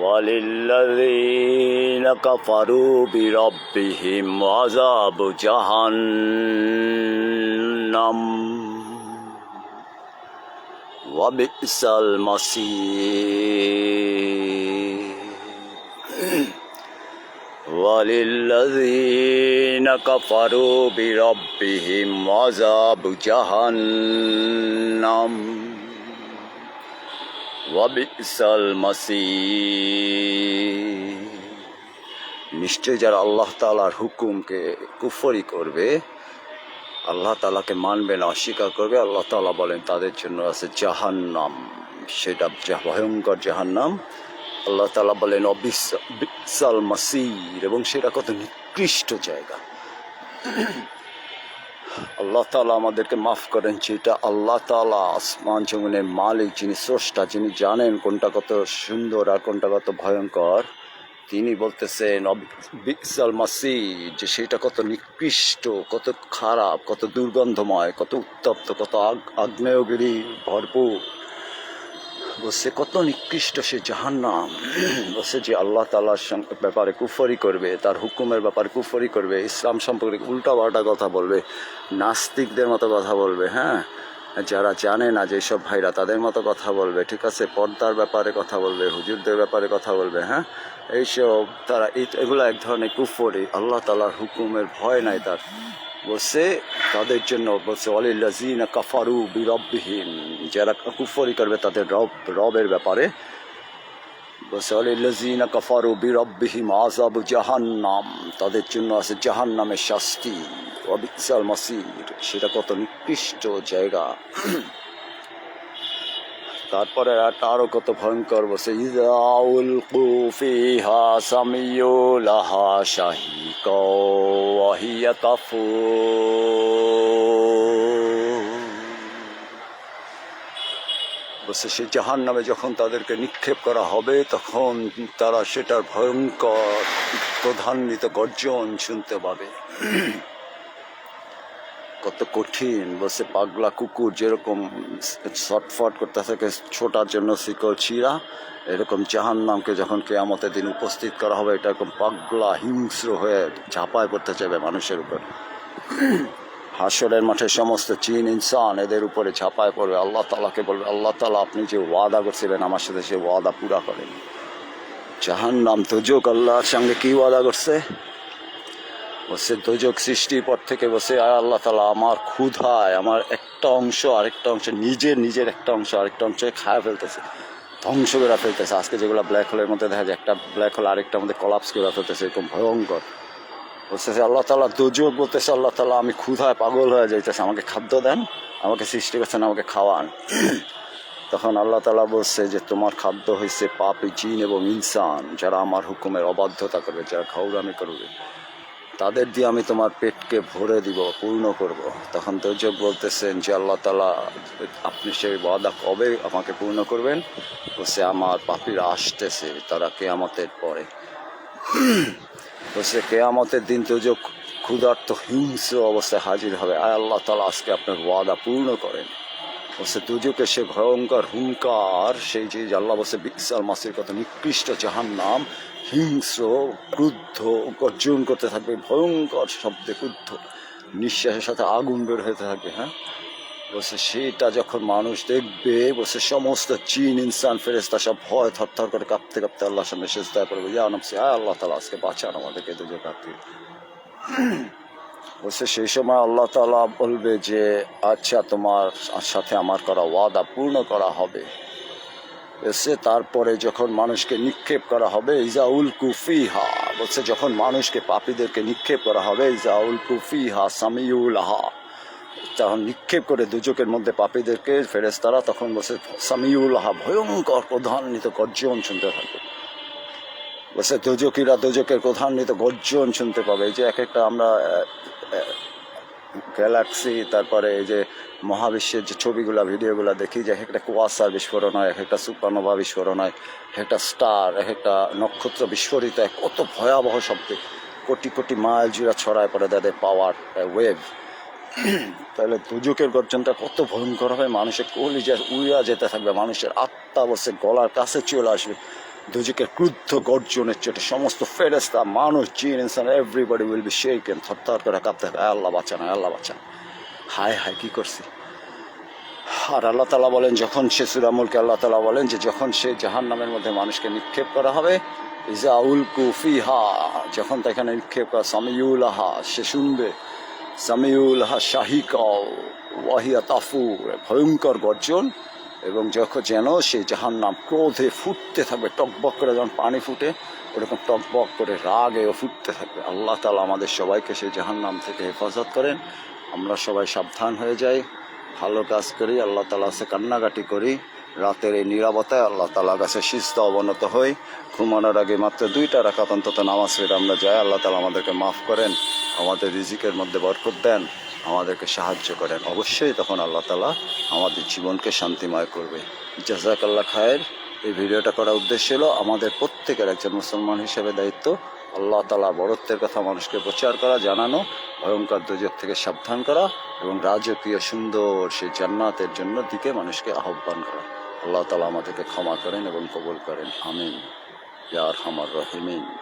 وللذين كفروا بربهم عذاب جهنم وبئس المصير وللذين كفروا بربهم عذاب جهنم নিশ্চয় যারা আল্লাহ তালার হুকুমকে কুফরি করবে, আল্লাহ তালাকে মানবে না, অস্বীকার করবে, আল্লাহ তালা বলেন তাদের জন্য আছে জাহান্নাম। সেটা যা- ভয়ঙ্কর জাহান্নাম। আল্লাহ তালা বলেন অবিসাল মাসির এবং সেটা কত নিকৃষ্ট জায়গা। আল্লাহ তালা আমাদেরকে মাফ করেন যেটা আল্লাহ তালা আসমান জমিনের মালিক, যিনি স্রষ্টা, যিনি জানেন কোনটা কত সুন্দর আর কোনটা কত ভয়ঙ্কর, তিনি বলতেছেন বিকসাল মাসি যে সেটা কত নিকৃষ্ট, কত খারাপ, কত দুর্গন্ধময়, কত উত্তপ্ত, কত আগ- আগ্নেয়গিরি ভরপুর। বলছে, কত নিকৃষ্ট সে জাহান্নাম। বলছে যে আল্লাহ তালার ব্যাপারে কুফরি করবে, তার হুকুমের ব্যাপারে কুফরি করবে, ইসলাম সম্পর্কে উল্টা পাল্টা কথা বলবে, নাস্তিকদের মতো কথা বলবে হ্যাঁ? যারা জানে না যে সব ভাইরা তাদের মতো কথা বলবে, ঠিক আছে? পর্দার ব্যাপারে কথা বলবে, হুজুরদের ব্যাপারে কথা বলবে হ্যাঁ? এইসব, তারা এগুলো এক ধরনের কুফরি, আল্লাহ তালার হুকুমের ভয় নাই তার। বলছে তাদের জন্য বলছে অলিল্লাজিনা কাফারু বিরব্বিহীন যারা কুফরি করবে তাদের রব, রবের ব্যাপারে বলছে অলিল্লাজিনা কাফারু বিরব্বিহিম আজাব জাহান্নাম। তাদের জন্য আছে জাহান্নামের শাস্তি। অবিসাল মাসির। সেটা কত নিকৃষ্ট জায়গা। তারপরে আরও কত ভয়ঙ্কর বসে, ইজাউল কুফিহা সামিয়ু লাহা শাহিক ওয়াহিয়া কাফু বসে সে জাহান নামে যখন তাদেরকে নিক্ষেপ করা হবে, তখন তারা সেটার ভয়ঙ্কর, প্রধান্বিত গর্জন শুনতে পাবে। কত কঠিন, বসে পাগলা কুকুর যেরকম শটফট করতে থাকে ছোটার জন্য শিকল ছিঁড়া, এরকম জাহান নামকে যখন কেয়ামতের দিন উপস্থিত করা হবে, এটা এরকম পাগলা, হিংস্র হয়ে ঝাঁপায় পড়তে চাইবে মানুষের উপর। হাসরের মাঠে সমস্ত চীন ইনসান এদের উপরে ঝাঁপায় পড়বে। আল্লাহ তালাকে বলবে, আল্লাহ তালা আপনি যে ওয়াদা করছিলেন আমার সাথে, সে ওয়াদা পুরা করেন। জাহান নাম তোজক আল্লাহর সঙ্গে কি ওয়াদা করছে? বসে দোজক সৃষ্টির পর থেকে বসে আয় আল্লাহ তালা আমার ক্ষুধায়, আমার একটা অংশ, আরেকটা অংশ, নিজের নিজের একটা অংশ, আরেকটা অংশ খায় ফেলতেছে, ধ্বংস করে ফেলতেছে। আজকে যেগুলো ব্ল্যাক হোলের মধ্যে দেখা যায়, একটা ব্ল্যাক হোল আরেকটার মধ্যে কলাপস করে ফেলতেছে, এরকম ভয়ঙ্কর। বলতেছে, আল্লাহ তালা দোজক বলতেছে, আল্লাহ তালা আমি ক্ষুধায় পাগল হয়ে যাইতেছে, আমাকে খাদ্য দেন, আমাকে সৃষ্টি করছেন, আমাকে খাওয়ান। তখন আল্লাহ তালা বলছে যে, তোমার খাদ্য হয়েছে পাপি জিন এবং ইনসান, যারা আমার হুকুমের অবাধ্যতা করবে, যারা খাউরামি করবে। তাদের দিয়ে আমি তোমার পেটকে ভরে দিব, পূর্ণ করব। তখন দর্জক বলতেছেন যে আল্লাহ তালা আপনি সেই ওয়াদা কবে আমাকে পূর্ণ করবেন? বলছে, আমার পাপিরা আসতেছে, তারা কেয়ামতের পরে। বলছে, কেয়ামতের দিন দর্জক ক্ষুধার্ত, হিংস্র অবস্থায় হাজির হবে। আয় আল্লাহ তালা আজকে আপনার ওয়াদা পূর্ণ করেন। বলছে দুজকে সে ভয়ঙ্কর হুঙ্কার, সেই যে আল্লাহ বসে বিশাল মাসির কত নিকৃষ্ট জাহান নাম হিংস্র, ক্রুদ্ধ, গর্জন করতে থাকবে, ভয়ঙ্কর শব্দে ক্রুদ্ধ। নিঃশ্বাসের সাথে আগুন বের হতে থাকবে হ্যাঁ? বলছে সেটা যখন মানুষ দেখবে বলছে সমস্ত চীন ইনসান ফেরেস্তা সব ভয় থরথর করে কাঁপতে কাঁপতে আল্লাহর সামনে শেষ দেয় করবে। ইয়া নামছে আয় আল্লাহ তালা আজকে বাঁচান আমাদেরকে দুজো কাঁপতে বলছে সেই সময় আল্লাহ তালা বলবে যে আচ্ছা তোমার সাথে আমার করা ওয়াদা পূর্ণ করা হবে। এসে তারপরে যখন মানুষকে নিক্ষেপ করা হবে ইজাউল কুফিহা বলছে, যখন মানুষকে, পাপীদেরকে নিক্ষেপ করা হবে ইজাউল কুফিহা সামিউল হা তখন নিক্ষেপ করে দুজকের মধ্যে পাপীদেরকে ফেরেস্তারা তখন বসে সামিউল হা ভয়ঙ্কর প্রধান্বিত গর্জন শুনতে থাকবে। বলছে দুজকিরা দুজকের প্রধান্বিত গর্জন শুনতে পাবে। যে এক একটা আমরা গ্যালাক্সি তারপরে এই যে মহাবিশ্বের যে ছবিগুলা, ভিডিওগুলো দেখি, যে একটা কুয়াশার বিস্ফোরণ হয়, এক একটা সুপারনোভা বিস্ফোরণ হয় একটা স্টার, এক একটা নক্ষত্র বিস্ফোরিত হয়, কত ভয়াবহ শব্দে। কোটি কোটি মাইল জুড়ে ছড়ায় পড়ে তাদের পাওয়ার ওয়েভ তাহলে দুজকের গর্জনটা কত ভয়ঙ্কর হবে, মানুষের কলিজা উড়িয়া যেতে থাকবে, মানুষের আত্মা বসে গলার কাছে চলে আসবে। দুজিকে ক্রুদ্ধ গর্জনের চোটে সমস্ত ফেরেস্তা মানুষ, জিন, ইনসান এভরিবডি উইল বি শেকেন থরথর করে কাঁপতে হবে। আল্লাহ বাঁচান আল্লাহ বাঁচান। হায় হায়, কি করছি? আর আল্লাহ তালা বলেন, যখন সে সুরামুলকে আল্লাহ তালা বলেন যে, যখন সে জাহান নামের মধ্যে মানুষকে নিক্ষেপ করা হবে, ইজা উলকু ফিহা, যখন তাখানে নিক্ষেপ করা সামিউল আহা সে শুনবে সামিউল আহা শাহিকাও ওয়াহিয়া তাফুর, ভয়ঙ্কর গর্জন। এবং যখন যেন সে জাহান নাম ক্রোধে ফুটতে থাকবে, টকবক করে যখন পানি ফুটে, ওরকম টকবক করে রাগেও ফুটতে থাকবে। আল্লাহ তালা আমাদের সবাইকে সেই জাহান নাম থেকে হেফাজত করেন। আমরা সবাই সাবধান হয়ে যাই, ভালো কাজ করি, আল্লাহ তালা কাছে কান্নাকাটি করি। রাতের এই নিরাপত্তায় আল্লাহ তালা কাছে শিস্ত অবনত হই। ঘুমানোর আগে মাত্র দুইটা রাখাত অন্তত নামাজ ফের আমরা যাই। আল্লাহ তালা আমাদেরকে মাফ করেন, আমাদের রিজিকের মধ্যে বরকত দেন। আমাদেরকে সাহায্য করেন। অবশ্যই তখন আল্লাহ তালা আমাদের জীবনকে শান্তিময় করবে। জাজাকাল্লা খায়ের এই ভিডিওটা করার উদ্দেশ্য ছিল আমাদের প্রত্যেকের একজন মুসলমান হিসেবে দায়িত্ব আল্লাহ তালা বড়ত্বের কথা মানুষকে প্রচার করা, জানানো, ভয়ঙ্কর দুর্যোগ থেকে সাবধান করা এবং রাজকীয় সুন্দর সেই জান্নাতের জন্য দিকে মানুষকে আহ্বান করা। আল্লাহ তালা আমাদেরকে ক্ষমা করেন এবং কবুল করেন। আমিন। ইয়ার হামার রহিমিন।